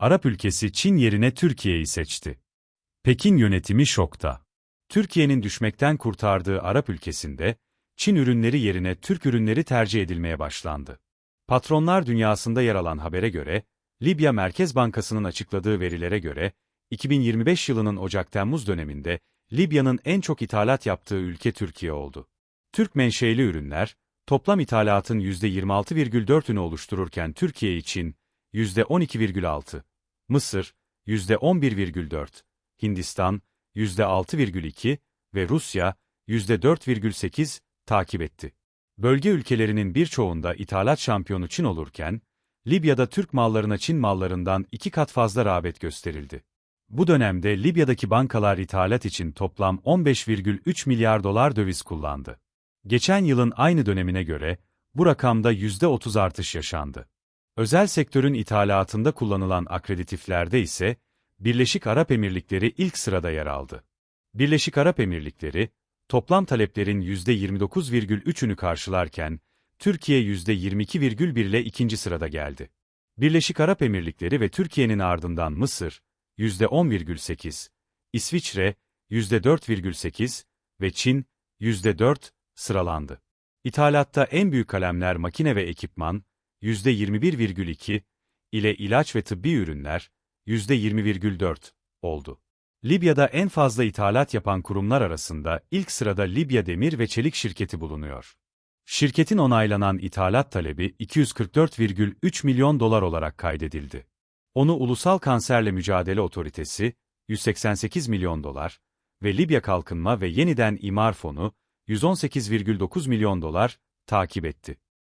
Arap ülkesi Çin yerine Türkiye'yi seçti. Pekin yönetimi şokta. Türkiye'nin düşmekten kurtardığı Arap ülkesinde, Çin ürünleri yerine Türk ürünleri tercih edilmeye başlandı. Patronlar dünyasında yer alan habere göre, Libya Merkez Bankası'nın açıkladığı verilere göre, 2025 yılının Ocak-Temmuz döneminde Libya'nın en çok ithalat yaptığı ülke Türkiye oldu. Türk menşeli ürünler, toplam ithalatın %26,4'ünü oluştururken Türkiye için %12,6, Mısır %11,4, Hindistan %6,2 ve Rusya %4,8 takip etti. Bölge ülkelerinin birçoğunda ithalat şampiyonu Çin olurken, Libya'da Türk mallarına Çin mallarından iki kat fazla rağbet gösterildi. Bu dönemde Libya'daki bankalar ithalat için toplam 15,3 milyar dolar döviz kullandı. Geçen yılın aynı dönemine göre, bu rakamda %30 artış yaşandı. Özel sektörün ithalatında kullanılan akreditiflerde ise, Birleşik Arap Emirlikleri ilk sırada yer aldı. Birleşik Arap Emirlikleri, toplam taleplerin %29,3'ünü karşılarken, Türkiye %22,1 ile ikinci sırada geldi. Birleşik Arap Emirlikleri ve Türkiye'nin ardından Mısır, %10,8, İsviçre, %4,8 ve Çin, %4 sıralandı. İthalatta en büyük kalemler makine ve ekipman, %21,2 ile ilaç ve tıbbi ürünler, %20,4 oldu. Libya'da en fazla ithalat yapan kurumlar arasında ilk sırada Libya Demir ve Çelik şirketi bulunuyor. Şirketin onaylanan ithalat talebi 244,3 milyon dolar olarak kaydedildi. Onu Ulusal Kanserle Mücadele Otoritesi, 188 milyon dolar ve Libya Kalkınma ve Yeniden İmar Fonu, 118,9 milyon dolar takip etti.